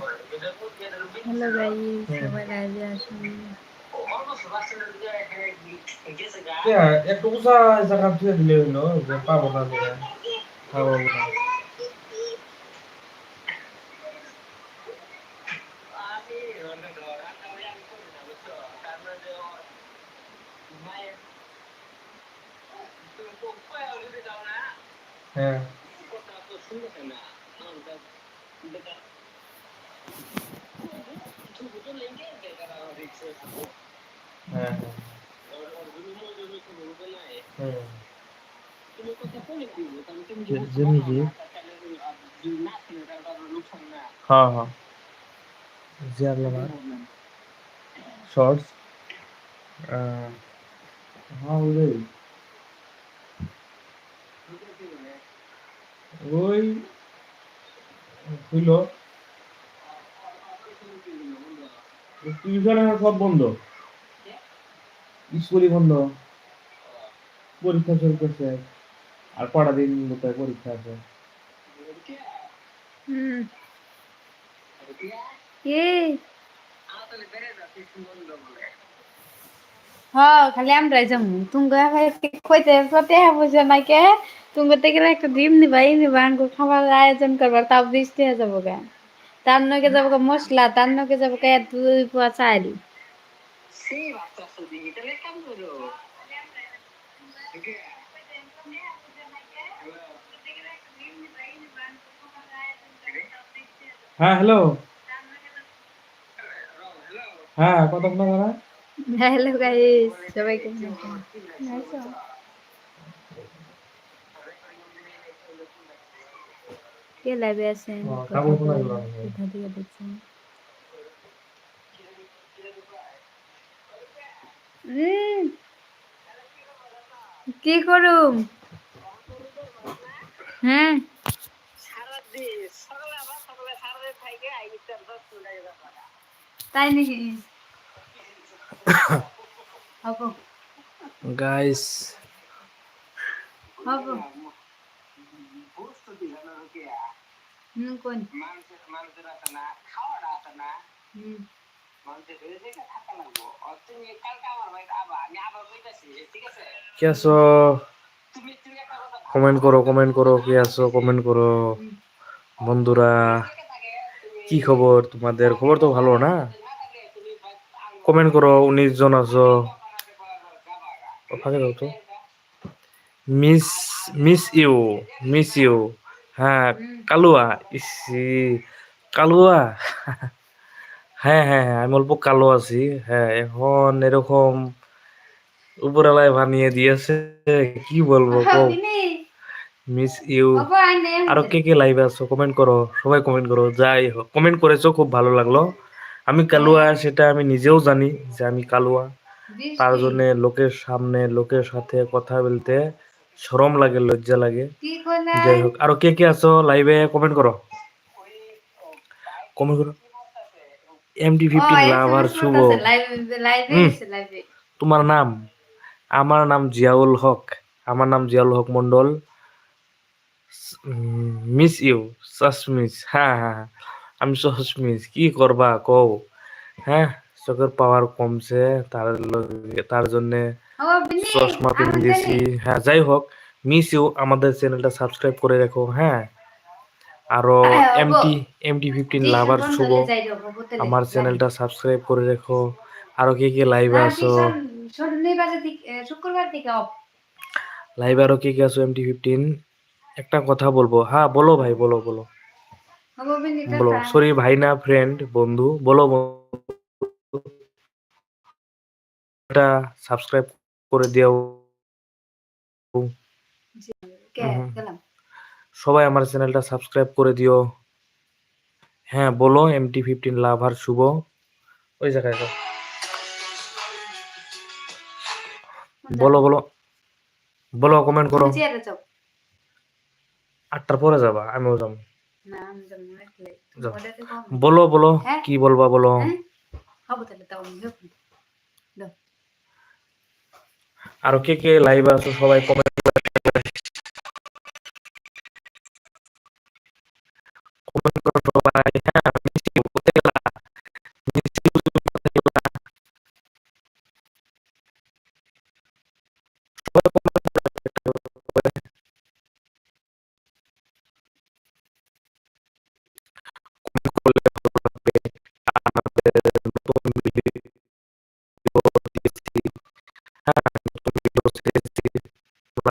Hello guys সবাই লাইভে আসুন একটু উঁচা জায়গা ধুয়ে দিলে হইল যে পাবো না পাবো না হ্যাঁ। হ্যাঁ হ্যাঁ।, হ্যাঁ, হ্যাঁ। জিয়ার লাভার শর্টস। হ্যাঁ ওই ওই হইল। টিউশন সব বন্ধ। স্কুলই বন্ধ। পরীক্ষা শুরু করছে আর কটা দিন বোধহয় পরীক্ষা আছে। হ্যাঁ খালি আমরাই যাব তুমি কইতে প্রতি বুঝে না কে? তুমি তো গেলে একটা ডিম নিবা এই নিবা খাবার আয়োজন করবার তাও বৃষ্টি হয়ে যাব গা। তার নকে যাব মশলা তার নকে যাব গা দুই পোয়া চাল। হ্যাঁ হ্যালো। হ্যাঁ কত আপনারা হ্যালো গাইস সবাইকে। কে লাইভে আছেন কথা থেকে দেখছেন কি করুম? হ্যাঁ? তাই নাকি? হব গাইস হব হুম। কোন হুম কে আছো? কমেন্ট করো কমেন্ট করো কে আছো? কমেন্ট করো। বন্ধুরা কি খবর তোমাদের? খবর তো ভালো না? কমেন্ট করো উনিশ জন আছো। ফাঁকে দাও তো। Miss miss you miss you. হ্যাঁ কালুয়া। ইসি কালুয়া। হ্যাঁ হ্যাঁ হ্যাঁ আমি অল্প কালো আছি। হ্যাঁ এখন এরকম উপরালায় বানিয়ে দিয়েছে। কি বলব কও? Miss you. আরও কে কে লাইভে আছো? কমেন্ট করো সবাই কমেন্ট করো। যাই হোক কমেন্ট করেছ খুব ভালো লাগল। আমি কালুয়া সেটা আমি নিজেও জানি যে আমি কালুয়া। তার জন্য লোকের সামনে লোকের সাথে কথা বলতে শরম লাগে লজ্জা লাগে। যাই হোক আরও কে কে আছো লাইভে কমেন্ট করো কমেন্ট করো এমডি ফিফটিন লাভার শুভ। লাইভে লাইভে লাইভে তোমার নাম? আমার নাম জিয়াউল হক। আমার নাম জিয়াউল হক মন্ডল মিস ইউ সাসমিস হ্যাঁ হ্যাঁ। আমি সসমিস কি করবা কও? হ্যাঁ চোখের পাওয়ার কমছে তার তার জন্য চশমা কিনে দিয়েছি হ্যাঁ যাই হোক মিস ইউ আমাদের চ্যানেলটা সাবস্ক্রাইব করে রাখো হ্যাঁ? আরও। MT MT fifteen lover Shubho. আমার চ্যানেলটা সাবস্ক্রাইব করে রাখো। আরও কে কে লাইভে আছো? শুক্রবার থেকে অফ লাইভে আরও কে কে আছো এমটি ফিফটিন একটা কথা বলব। হ্যাঁ বলো ভাই বলো বলো। বলো সরি ভাই না ফ্রেন্ড বন্ধু বলো এটা সাবস্ক্রাইব করে দিও সবাই আমার চ্যানেলটা সাবস্ক্রাইব করে দিও। হ্যাঁ বলো এমটি ফিফটিন লাভার শুভ। ওই জায়গায় বলো বলো। বলো কমেন্ট করো। আটটার পরে যাবা আমিও যাব। বলো বলো হ্যাঁ? কি বলবা বলো হ্যাঁ হব তাহলে তাও আমি যাব দাও আর কে কে লাইভ আছো সবাই কমেন্ট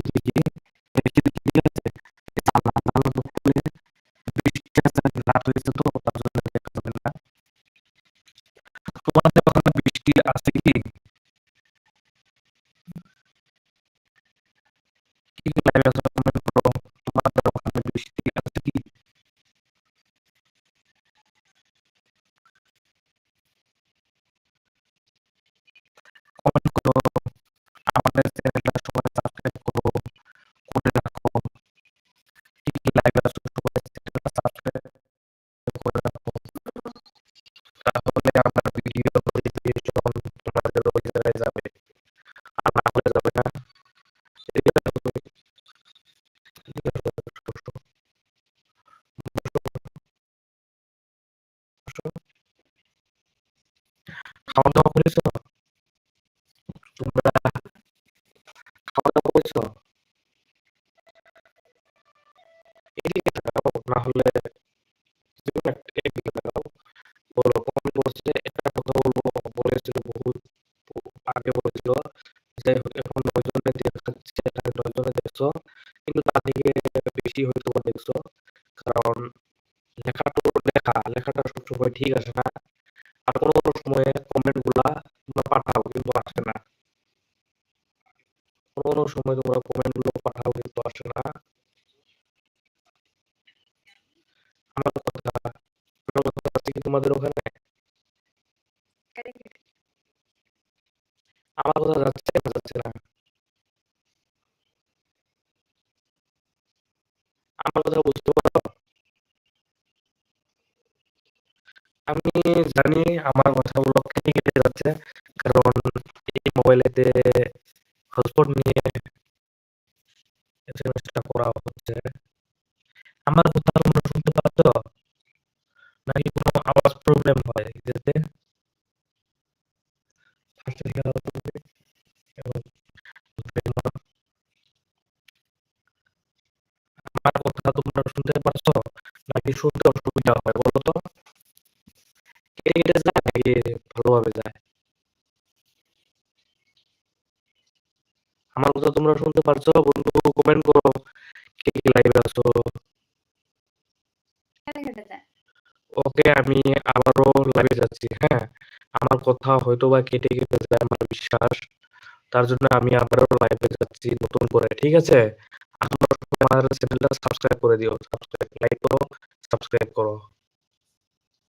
কি কি কি কি কি এই কি কি কি আছে এই জানলা জানলা বৃষ্টি আসছে রাত হয়েছে তো তার জন্য দেখা যাবে না তোমাদের ওখানে বৃষ্টি আছে কি আছে তোমাদের ওখানে বৃষ্টি আছে কি কমেন্ট করো আমাদের জায়গায় যাবে। আর না হলে যাবে না। খাওয়া দাওয়া করেছ? তোমরা খাওয়া দাওয়া করেছ? এদিকে না হলে দেখছ কিন্তু তার থেকে বেশি হয়তো বা দেখছ। কারণ লেখাটা লেখা লেখাটা সবসময় ঠিক আসে না আর কোনো কোনো সময়ে কমেন্টগুলা তোমরা পাঠাও কিন্তু আসে না। কোনো কোনো সময় তোমরা কমেন্টগুলো পাঠাও কিন্তু আসে না। আমার কথা বুঝতে পারো? আমি জানি আমার কথাগুলো কেটে কেটে যাচ্ছে, কারণ এই মোবাইলেতে হটস্পট নিয়ে শুনতে অসুবিধা হয় বলো তো কেটে কেটে যায় নাকি ভালোভাবে যায়? আমার কথা তোমরা শুনতে পারছ বন্ধু কমেন্ট করো কে কে লাইভে আছো? ওকে আমি আবারও লাইভে যাচ্ছি হ্যাঁ? আমার কথা হয়তো বা কেটে কেটে যায় আমার বিশ্বাস। তার জন্য আমি আবারও লাইভে যাচ্ছি নতুন করে ঠিক আছে? আমার চ্যানেলটা সাবস্ক্রাইব করে দিও সাবস্ক্রাইব লাইক করো। সাবস্ক্রাইব করো